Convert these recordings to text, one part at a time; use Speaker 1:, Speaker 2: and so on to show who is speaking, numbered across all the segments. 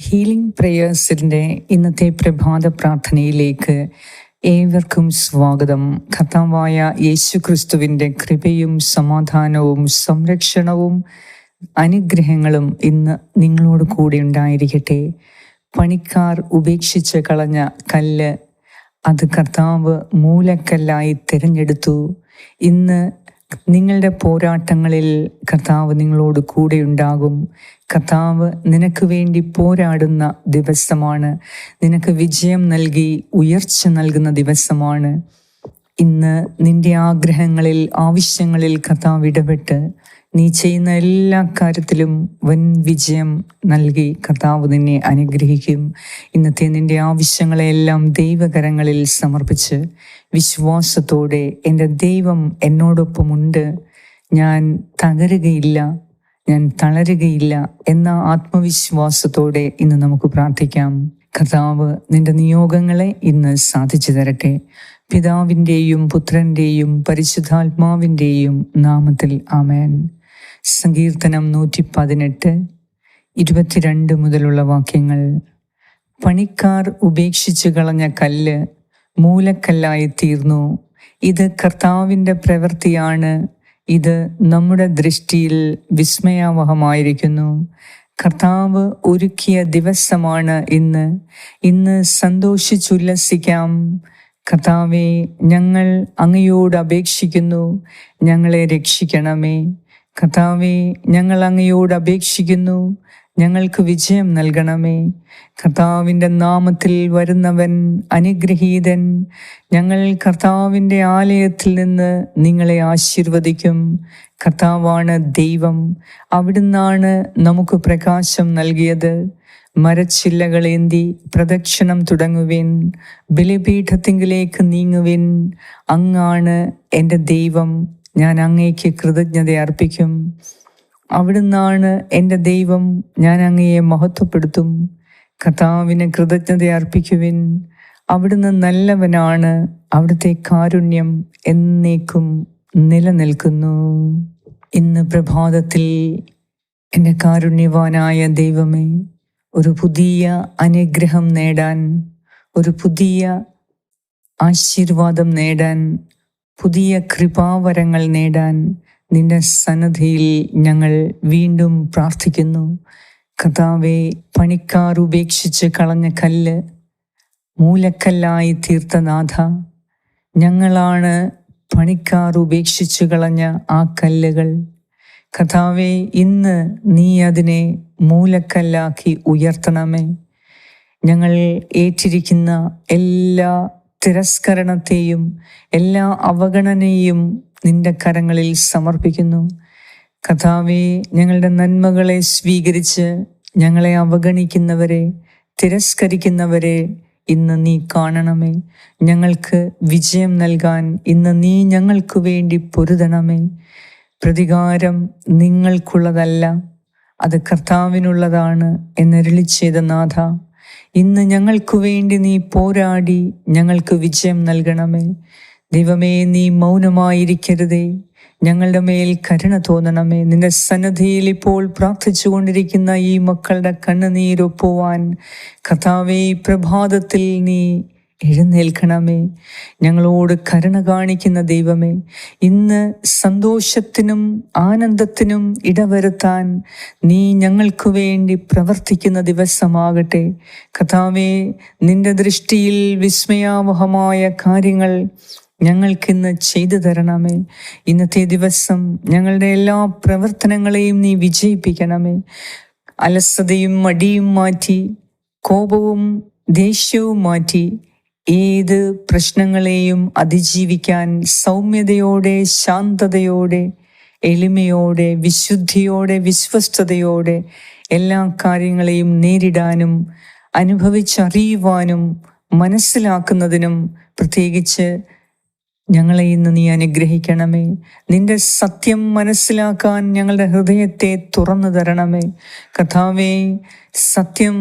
Speaker 1: Healing പ്രേയേഴ്സിന്റെ ഇന്നത്തെ പ്രഭാത പ്രാർത്ഥനയിലേക്ക് ഏവർക്കും സ്വാഗതം. കഥാവായ യേശു ക്രിസ്തുവിന്റെ കൃപയും സമാധാനവും സംരക്ഷണവും അനുഗ്രഹങ്ങളും ഇന്ന് നിങ്ങളോട് കൂടെ ഉണ്ടായിരിക്കട്ടെ. പണിക്കാർ ഉപേക്ഷിച്ച് കളഞ്ഞ കല്ല് അത് കർത്താവ് മൂലക്കല്ലായി തിരഞ്ഞെടുത്തു. ഇന്ന് നിങ്ങളുടെ പോരാട്ടങ്ങളിൽ കർത്താവ് നിങ്ങളോട് കൂടെ ഉണ്ടാകും. കർത്താവ് നിനക്ക് വേണ്ടി പോരാടുന്ന ദിവസമാണ്. നിനക്ക് വിജയം നൽകി ഉയർച്ച നൽകുന്ന ദിവസമാണ്. ഇന്ന് നിന്റെ ആഗ്രഹങ്ങളിൽ ആവശ്യങ്ങളിൽ കർത്താവ് ഇടപെട്ട് നീ ചെയ്യുന്ന എല്ലാ കാര്യത്തിലും വൻ വിജയം നൽകി. കർത്താവ് നിന്നെ അനുഗ്രഹിക്കും. ഇന്നത്തെ നിന്റെ ആവശ്യങ്ങളെല്ലാം ദൈവകരങ്ങളിൽ സമർപ്പിച്ച് വിശ്വാസത്തോടെ എന്റെ ദൈവം എന്നോടൊപ്പമുണ്ട്. ഞാൻ തകരുകയില്ല ഞാൻ തളരുകയില്ല എന്ന ആത്മവിശ്വാസത്തോടെ ഇന്ന് നമുക്ക് പ്രാർത്ഥിക്കാം. കർത്താവ് നിന്റെ നിയോഗങ്ങളെ ഇന്ന് സാധിച്ചു തരട്ടെ. പിതാവിന്റെയും പുത്രന്റെയും പരിശുദ്ധാത്മാവിന്റെയും നാമത്തിൽ ആമേൻ. സങ്കീർത്തനം നൂറ്റി പതിനെട്ട് ഇരുപത്തിരണ്ട് മുതലുള്ള വാക്യങ്ങൾ. പണിക്കാർ ഉപേക്ഷിച്ചു കളഞ്ഞ കല്ല് മൂലക്കല്ലായി തീർന്നു. ഇത് കർത്താവിന്റെ പ്രവൃത്തിയാണ്. ഇത് നമ്മുടെ ദൃഷ്ടിയിൽ വിസ്മയാവഹമായിരിക്കുന്നു. കർത്താവ് ഒരുക്കിയ ദിവസമാണ് ഇന്ന്. ഇന്ന് സന്തോഷിച്ചുല്ലസിക്കാം. കർത്താവെ ഞങ്ങൾ അങ്ങയോട് അപേക്ഷിക്കുന്നു. ഞങ്ങളെ രക്ഷിക്കണമേ. കർത്താവെ ഞങ്ങൾ അങ്ങയോട് അപേക്ഷിക്കുന്നു. ഞങ്ങൾക്ക് വിജയം നൽകണമേ. കർത്താവിന്റെ നാമത്തിൽ വരുന്നവൻ അനുഗ്രഹീതൻ. ഞങ്ങൾ കർത്താവിന്റെ ആലയത്തിൽ നിന്ന് നിങ്ങളെ ആശീർവദിക്കും. കർത്താവാണ് ദൈവം. അവിടുന്നാണ് നമുക്ക് പ്രകാശം നൽകിയത്. മരച്ചില്ലകളേന്തി പ്രദക്ഷിണം തുടങ്ങുവിൻ. ബലിപീഠത്തിങ്കിലേക്ക് നീങ്ങുവിൻ. അങ്ങാണ് എന്റെ ദൈവം. ഞാൻ അങ്ങേക്ക് കൃതജ്ഞത അർപ്പിക്കും. അവിടുന്നാണ് എന്റെ ദൈവം ഞാൻ അങ്ങയെ മഹത്വപ്പെടുത്തും. കർത്താവിന് കൃതജ്ഞത അർപ്പിക്കുവിൻ. അവിടുന്ന് നല്ലവനാണ്. അവിടുത്തെ കാരുണ്യം എന്നേക്കും നിലനിൽക്കുന്നു. ഇന്ന് പ്രഭാതത്തിൽ എന്റെ കാരുണ്യവാനായ ദൈവമേ ഒരു പുതിയ അനുഗ്രഹം നേടാൻ ഒരു പുതിയ ആശീർവാദം നേടാൻ പുതിയ കൃപാവരങ്ങൾ നേടാൻ നിന്റെ സന്നദ്ധിയിൽ ഞങ്ങൾ വീണ്ടും പ്രാർത്ഥിക്കുന്നു. കഥാവെ പണിക്കാർ ഉപേക്ഷിച്ച് കളഞ്ഞ കല്ല് മൂലക്കല്ലായി തീർത്ത നാഥ ഞങ്ങളാണ് പണിക്കാർ ഉപേക്ഷിച്ചു കളഞ്ഞ ആ കല്ലുകൾ. കഥാവെ ഇന്ന് നീ അതിനെ മൂലക്കല്ലാക്കി ഉയർത്തണമേ. ഞങ്ങൾ ഏറ്റിരിക്കുന്ന എല്ലാ തിരസ്കരണത്തെയും എല്ലാ അവഗണനയും നിന്റെ കരങ്ങളിൽ സമർപ്പിക്കുന്നു. കഥാവെ ഞങ്ങളുടെ നന്മകളെ സ്വീകരിച്ച് ഞങ്ങളെ അവഗണിക്കുന്നവരെ തിരസ്കരിക്കുന്നവരെ ഇന്ന് നീ കാണണമേ. ഞങ്ങൾക്ക് വിജയം നൽകാൻ ഇന്ന് നീ ഞങ്ങൾക്ക് വേണ്ടി പൊരുതണമേ. പ്രതികാരം നിങ്ങൾക്കുള്ളതല്ല അത് കർത്താവിനുള്ളതാണ് എന്നരുളി നാഥ. ഇന്ന് ഞങ്ങൾക്കു വേണ്ടി നീ പോരാടി ഞങ്ങൾക്ക് വിജയം നൽകണമേ. ദൈവമേ നീ മൗനമായിരിക്കരുതേ. ഞങ്ങളുടെ മേൽ കരുണ തോന്നണമേ. നിന്റെ സന്നദ്ധിയിൽ ഇപ്പോൾ പ്രാർത്ഥിച്ചു കൊണ്ടിരിക്കുന്ന ഈ മക്കളുടെ കണ്ണുനീരൊപ്പുവാൻ കഥാവേ പ്രഭാതത്തിൽ നീ എഴുന്നേൽക്കണമേ. ഞങ്ങളോട് കരുണ കാണിക്കുന്ന ദൈവമേ ഇന്ന് സന്തോഷത്തിനും ആനന്ദത്തിനും ഇടവരുത്താൻ നീ ഞങ്ങൾക്ക് വേണ്ടി പ്രവർത്തിക്കുന്ന ദിവസമാകട്ടെ. കഥാവേ നിന്റെ ദൃഷ്ടിയിൽ വിസ്മയാവഹമായ കാര്യങ്ങൾ ഞങ്ങൾക്കിന്ന് ചെയ്തു തരണമേ. ഇന്നത്തെ ദിവസം ഞങ്ങളുടെ എല്ലാ പ്രവർത്തനങ്ങളെയും നീ വിജയിപ്പിക്കണമേ. അലസതയും മടിയും മാറ്റി കോപവും ദേഷ്യവും മാറ്റി ഏത് പ്രശ്നങ്ങളെയും അതിജീവിക്കാൻ സൗമ്യതയോടെ ശാന്തതയോടെ എളിമയോടെ വിശുദ്ധിയോടെ വിശ്വസ്തയോടെ എല്ലാ കാര്യങ്ങളെയും നേരിടാനും അനുഭവിച്ചറിയുവാനും മനസ്സിലാക്കുന്നതിനും പ്രത്യേകിച്ച് ഞങ്ങളെ ഇന്ന് നീ അനുഗ്രഹിക്കണമേ. നിന്റെ സത്യം മനസ്സിലാക്കാൻ ഞങ്ങളുടെ ഹൃദയത്തെ തുറന്നു തരണമേ. കഥാവേ സത്യം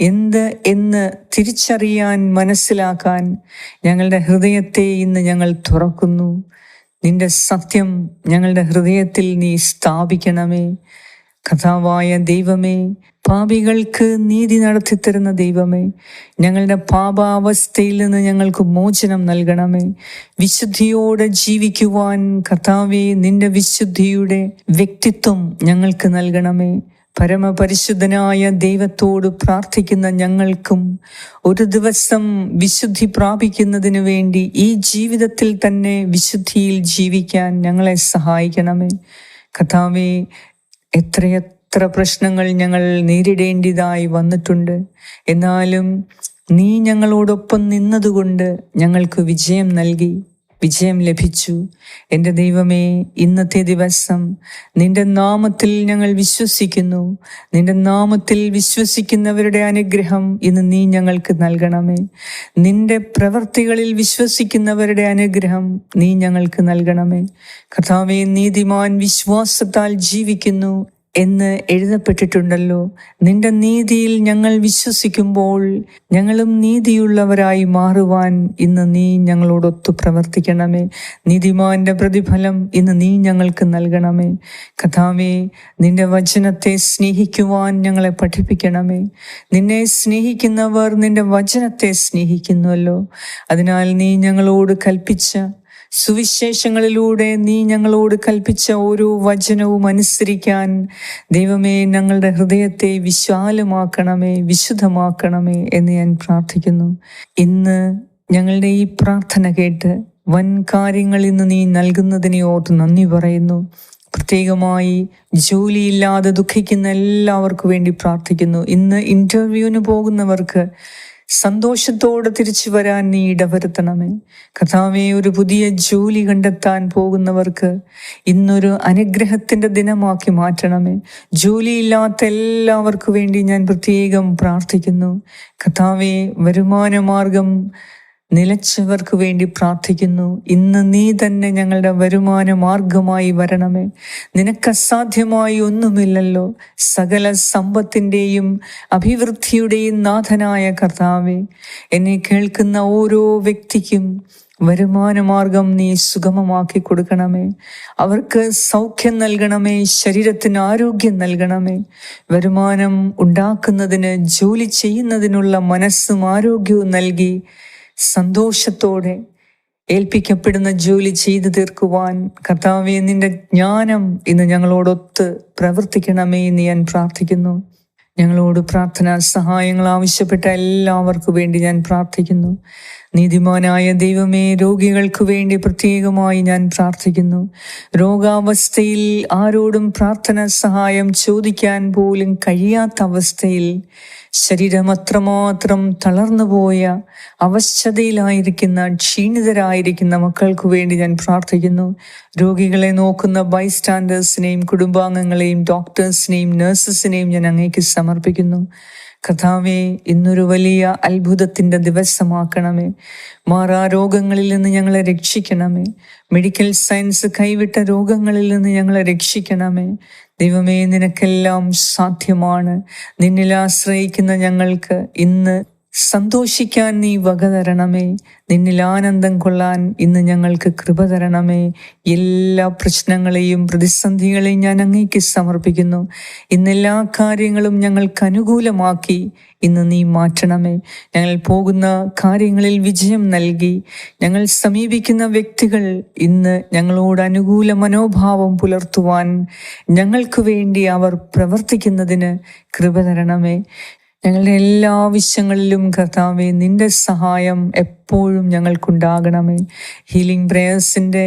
Speaker 1: എന്ത് എന്ന് തിരിച്ചറിയാൻ മനസ്സിലാക്കാൻ ഞങ്ങളുടെ ഹൃദയത്തെ ഇന്ന് ഞങ്ങൾ തുറക്കുന്നു. നിന്റെ സത്യം ഞങ്ങളുടെ ഹൃദയത്തിൽ നീ സ്ഥാപിക്കണമേ. കഥാവായ ദൈവമേ പാപികൾക്ക് നീതി നടത്തിത്തരുന്ന ദൈവമേ ഞങ്ങളുടെ പാപാവസ്ഥയിൽ നിന്ന് ഞങ്ങൾക്ക് മോചനം നൽകണമേ. വിശുദ്ധിയോടെ ജീവിക്കുവാൻ കർത്താവെ നിന്റെ വിശുദ്ധിയുടെ വ്യക്തിത്വം ഞങ്ങൾക്ക് നൽകണമേ. പരമപരിശുദ്ധനായ ദൈവത്തോട് പ്രാർത്ഥിക്കുന്ന ഞങ്ങൾക്കും ഒരു ദിവസം വിശുദ്ധി പ്രാപിക്കുന്നതിന് വേണ്ടി ഈ ജീവിതത്തിൽ തന്നെ വിശുദ്ധിയിൽ ജീവിക്കാൻ ഞങ്ങളെ സഹായിക്കണമേ. കഥാവെ എത്രയെത്ര പ്രശ്നങ്ങൾ ഞങ്ങൾ നേരിടേണ്ടതായി വന്നിട്ടുണ്ട്. എന്നാലും നീ ഞങ്ങളോടൊപ്പം നിന്നതുകൊണ്ട് ഞങ്ങൾക്ക് വിജയം നൽകി. വിജയം ലഭിച്ചു. എന്റെ ദൈവമേ ഇന്നത്തെ ദിവസം നിന്റെ നാമത്തിൽ ഞങ്ങൾ വിശ്വസിക്കുന്നു. നിന്റെ നാമത്തിൽ വിശ്വസിക്കുന്നവരുടെ അനുഗ്രഹം ഇന്ന് നീ ഞങ്ങൾക്ക് നൽകണമേ. നിന്റെ പ്രവൃത്തികളിൽ വിശ്വസിക്കുന്നവരുടെ അനുഗ്രഹം നീ ഞങ്ങൾക്ക് നൽകണമേ. കർത്താവെ നീതിമാൻ വിശ്വാസത്താൽ ജീവിക്കുന്നു. എന്ന് എഴുതപ്പെട്ടിട്ടുണ്ടല്ലോ. നിന്റെ നീതിയിൽ ഞങ്ങൾ വിശ്വസിക്കുമ്പോൾ ഞങ്ങളും നീതിയുള്ളവരായി മാറുവാൻ ഇന്ന് നീ ഞങ്ങളോടൊത്തു പ്രവർത്തിക്കണമേ. നീതിമാന്റെ പ്രതിഫലം ഇന്ന് നീ ഞങ്ങൾക്ക് നൽകണമേ. കഥാവേ നിന്റെ വചനത്തെ സ്നേഹിക്കുവാൻ ഞങ്ങളെ പഠിപ്പിക്കണമേ. നിന്നെ സ്നേഹിക്കുന്നവർ നിന്റെ വചനത്തെ സ്നേഹിക്കുന്നുവല്ലോ. അതിനാൽ നീ ഞങ്ങളോട് കൽപ്പിച്ച സുവിശേഷങ്ങളിലൂടെ നീ ഞങ്ങളോട് കൽപ്പിച്ച ഓരോ വചനവും അനുസരിക്കാൻ ദൈവമേ ഞങ്ങളുടെ ഹൃദയത്തെ വിശാലമാക്കണമേ വിശുദ്ധമാക്കണമേ എന്ന് ഞാൻ പ്രാർത്ഥിക്കുന്നു. ഇന്ന് ഞങ്ങളുടെ ഈ പ്രാർത്ഥന കേട്ട് വൻ കാര്യങ്ങൾ ഇന്ന് നീ നൽകുന്നതിനെ ഓർത്ത് നന്ദി പറയുന്നു. പ്രത്യേകമായി ജോലിയില്ലാതെ ദുഃഖിക്കുന്ന എല്ലാവർക്കും വേണ്ടി പ്രാർത്ഥിക്കുന്നു. ഇന്ന് ഇന്റർവ്യൂവിന് പോകുന്നവർക്ക് സന്തോഷത്തോടെ തിരിച്ചു വരാൻ നീ ഇടവരുത്തണമേ. കഥാവെ ഒരു പുതിയ ജോലി കണ്ടെത്താൻ പോകുന്നവർക്ക് ഇന്നൊരു അനുഗ്രഹത്തിന്റെ ദിനമാക്കി മാറ്റണമേ. ജോലിയില്ലാത്ത എല്ലാവർക്കു വേണ്ടി ഞാൻ പ്രത്യേകം പ്രാർത്ഥിക്കുന്നു. കഥാവെ വരുമാന മാർഗം നിലച്ചവർക്ക് വേണ്ടി പ്രാർത്ഥിക്കുന്നു. ഇന്ന് നീ തന്നെ ഞങ്ങളുടെ വരുമാന മാർഗമായി വരണമേ. നിനക്ക് അസാധ്യമായി ഒന്നുമില്ലല്ലോ. സകല സമ്പത്തിന്റെയും അഭിവൃദ്ധിയുടെയും നാഥനായ കർത്താവെ എന്നെ കേൾക്കുന്ന ഓരോ വ്യക്തിക്കും വരുമാന മാർഗം നീ സുഗമമാക്കി കൊടുക്കണമേ. അവർക്ക് സൗഖ്യം നൽകണമേ ശരീരത്തിന് ആരോഗ്യം നൽകണമേ. വരുമാനം ഉണ്ടാക്കുന്നതിന് ജോലി ചെയ്യുന്നതിനുള്ള മനസ്സും ആരോഗ്യവും നൽകി സന്തോഷത്തോടെ ഏൽപ്പിക്കപ്പെടുന്ന ജോലി ചെയ്തു തീർക്കുവാൻ കർത്താവെ നിന്റെ ജ്ഞാനം ഇന്ന് ഞങ്ങളോടൊത്ത് പ്രവർത്തിക്കണമേ എന്ന് ഞാൻ പ്രാർത്ഥിക്കുന്നു. ഞങ്ങളോട് പ്രാർത്ഥനാ സഹായങ്ങൾ ആവശ്യപ്പെട്ട എല്ലാവർക്കും വേണ്ടി ഞാൻ പ്രാർത്ഥിക്കുന്നു. നീതിമാനായ ദൈവമേ രോഗികൾക്ക് വേണ്ടി പ്രത്യേകമായി ഞാൻ പ്രാർത്ഥിക്കുന്നു. രോഗാവസ്ഥയിൽ ആരോടും പ്രാർത്ഥന സഹായം ചോദിക്കാൻ പോലും കഴിയാത്ത അവസ്ഥയിൽ ശരീരം അത്രമാത്രം തളർന്നുപോയ അവശതയിലായിരിക്കുന്ന ക്ഷീണിതരായിരിക്കുന്ന മക്കൾക്ക് വേണ്ടി ഞാൻ പ്രാർത്ഥിക്കുന്നു. രോഗികളെ നോക്കുന്ന ബൈസ്റ്റാൻഡേഴ്സിനെയും കുടുംബാംഗങ്ങളെയും ഡോക്ടേഴ്സിനെയും നഴ്സസിനെയും ഞാൻ അങ്ങേക്ക് സമർപ്പിക്കുന്നു. കഥാവെ ഇന്നൊരു വലിയ അത്ഭുതത്തിന്റെ ദിവസമാക്കണമേ. മാറാ രോഗങ്ങളിൽ നിന്ന് ഞങ്ങളെ രക്ഷിക്കണമേ. മെഡിക്കൽ സയൻസ് കൈവിട്ട രോഗങ്ങളിൽ നിന്ന് ഞങ്ങളെ രക്ഷിക്കണമേ. ദൈവമേ നിനക്കെല്ലാം സാധ്യമാണ്. നിന്നിൽ ആശ്രയിക്കുന്ന ഞങ്ങൾക്ക് ഇന്ന് സന്തോഷിക്കാൻ നീ വക തരണമേ. നിന്നിൽ ആനന്ദം കൊള്ളാൻ ഇന്ന് ഞങ്ങൾക്ക് കൃപ തരണമേ. എല്ലാ പ്രശ്നങ്ങളെയും പ്രതിസന്ധികളെയും ഞാൻ അങ്ങേക്ക് സമർപ്പിക്കുന്നു. ഇന്നെല്ലാ കാര്യങ്ങളും ഞങ്ങൾക്ക് അനുകൂലമാക്കി ഇന്ന് നീ മാറ്റണമേ. ഞങ്ങൾ പോകുന്ന കാര്യങ്ങളിൽ വിജയം നൽകി. ഞങ്ങൾ സമീപിക്കുന്ന വ്യക്തികൾ ഇന്ന് ഞങ്ങളോട് അനുകൂല മനോഭാവം പുലർത്തുവാൻ ഞങ്ങൾക്ക് വേണ്ടി അവർ പ്രവർത്തിക്കുന്നതിന് കൃപ തരണമേ. ഞങ്ങളുടെ എല്ലാ ആവശ്യങ്ങളിലും കർത്താവെ നിന്റെ സഹായം എപ്പോഴും ഞങ്ങൾക്കുണ്ടാകണമേ. ഹീലിംഗ് പ്രേയേഴ്സിന്റെ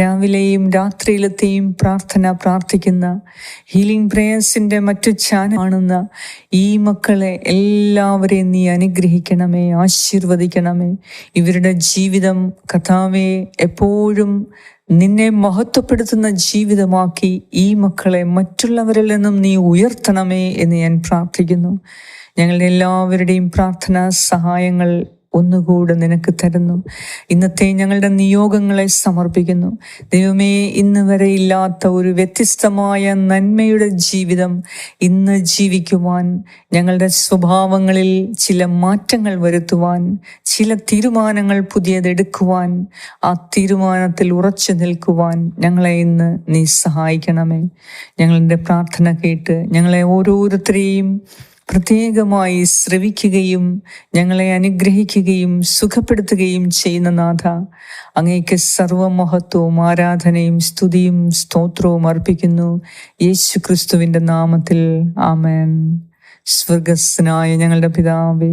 Speaker 1: രാവിലെയും രാത്രിയിലത്തെയും പ്രാർത്ഥന പ്രാർത്ഥിക്കുന്ന ഹീലിംഗ് പ്രേയേഴ്സിന്റെ മറ്റു ചാനൽ കാണുന്ന ഈ മക്കളെ എല്ലാവരെയും നീ അനുഗ്രഹിക്കണമേ ആശീർവദിക്കണമേ. ഇവരുടെ ജീവിതം കർത്താവെ എപ്പോഴും നിന്നെ മഹത്വപ്പെടുത്തുന്ന ജീവിതമാക്കി ഈ മക്കളെ മറ്റുള്ളവരിൽ നിന്നും നീ ഉയർത്തണമേ എന്ന് ഞാൻ പ്രാർത്ഥിക്കുന്നു. ഞങ്ങളുടെ എല്ലാവരുടെയും പ്രാർത്ഥന സഹായങ്ങൾ ഒന്നുകൂടെ നിനക്ക് തരുന്നു. ഇന്നത്തെ ഞങ്ങളുടെ നിയോഗങ്ങളെ സമർപ്പിക്കുന്നു. ദൈവമേ ഇന്ന് വരെ ഇല്ലാത്ത ഒരു വ്യത്യസ്തമായ നന്മയുടെ ജീവിതം ഇന്ന് ജീവിക്കുവാൻ ഞങ്ങളുടെ സ്വഭാവങ്ങളിൽ ചില മാറ്റങ്ങൾ വരുത്തുവാൻ ചില തീരുമാനങ്ങൾ പുതിയതെടുക്കുവാൻ ആ തീരുമാനത്തിൽ ഉറച്ചു നിൽക്കുവാൻ ഞങ്ങളെ ഇന്ന് നീ സഹായിക്കണമേ. ഞങ്ങളുടെ പ്രാർത്ഥന കേട്ട് ഞങ്ങളെ ഓരോരുത്തരെയും പ്രത്യേകമായി ശ്രവിക്കുകയും ഞങ്ങളെ അനുഗ്രഹിക്കുകയും സുഖപ്പെടുത്തുകയും ചെയ്യുന്ന നാഥ. അങ്ങേക്ക് സർവമഹത്വവും ആരാധനയും സ്തുതിയും സ്തോത്രവും അർപ്പിക്കുന്നു. യേശു ക്രിസ്തുവിന്റെ നാമത്തിൽ ആമേൻ. സ്വർഗസ്നായ ഞങ്ങളുടെ പിതാവേ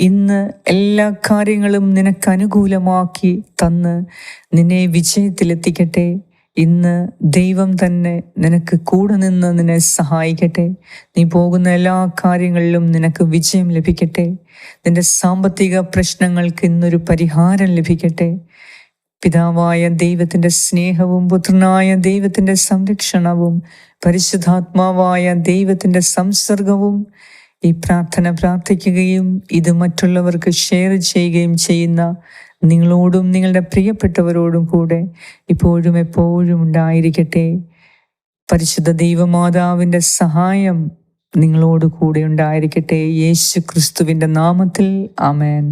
Speaker 1: ഇന്ന് എല്ലാ കാര്യങ്ങളും നിനക്ക് അനുകൂലമാക്കി തന്ന് നിന്നെ വിജയത്തിലെത്തിക്കട്ടെ. ഇന്ന് ദൈവം തന്നെ നിനക്ക് കൂടെ നിന്ന് നിന്നെ സഹായിക്കട്ടെ. നീ പോകുന്ന എല്ലാ കാര്യങ്ങളിലും നിനക്ക് വിജയം ലഭിക്കട്ടെ. നിന്റെ സാമ്പത്തിക പ്രശ്നങ്ങൾക്ക് ഇന്നൊരു പരിഹാരം ലഭിക്കട്ടെ. പിതാവായ ദൈവത്തിന്റെ സ്നേഹവും പുത്രനായ ദൈവത്തിന്റെ സംരക്ഷണവും പരിശുദ്ധാത്മാവായ ദൈവത്തിന്റെ സംസർഗവും ഈ പ്രാർത്ഥന പ്രാർത്ഥിക്കുകയും ഇത് മറ്റുള്ളവർക്ക് ഷെയർ ചെയ്യുകയും ചെയ്യുന്ന നിങ്ങളോടും നിങ്ങളുടെ പ്രിയപ്പെട്ടവരോടും കൂടെ ഇപ്പോഴും എപ്പോഴും ഉണ്ടായിരിക്കട്ടെ. പരിശുദ്ധ ദൈവമാതാവിന്റെ സഹായം നിങ്ങളോട് കൂടെ ഉണ്ടായിരിക്കട്ടെ. യേശു ക്രിസ്തുവിന്റെ നാമത്തിൽ ആമേൻ.